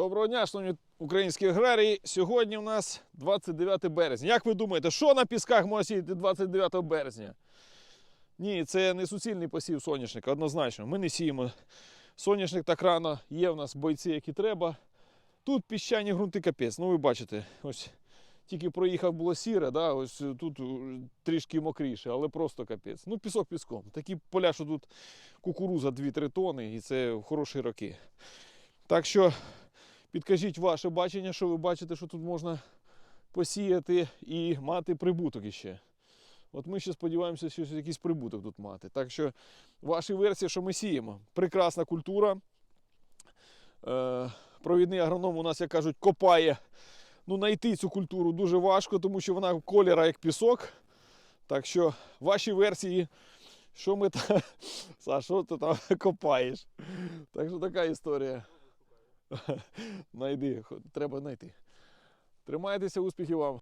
Доброго дня, шановні українські аграрії. Сьогодні у нас 29 березня. Як ви думаєте, що на пісках можна сіяти 29 березня? Ні, це не суцільний посів соняшника, однозначно. Ми не сіємо соняшник так рано, є в нас бойці, які треба. Тут піщані ґрунти капець. Ну ви бачите, ось тільки проїхав було сіре, да, ось тут трішки мокріше, але просто капець. Ну, пісок піском. Такі поля, що тут кукуруза 2-3 тони, і це в хороші роки. Так що підкажіть ваше бачення, що ви бачите, що тут можна посіяти і мати прибуток іще. От ми ще сподіваємося, що якийсь прибуток тут мати. Так що ваші версії, що ми сіємо. Прекрасна культура. Е, провідний агроном у нас, як кажуть, копає. Ну, знайти цю культуру дуже важко, тому що вона кольора як пісок. Так що ваші версії, що ми там. Саш, що ти там копаєш? Так що така історія. Найди, треба знайти. Тримайтеся, успіхів вам.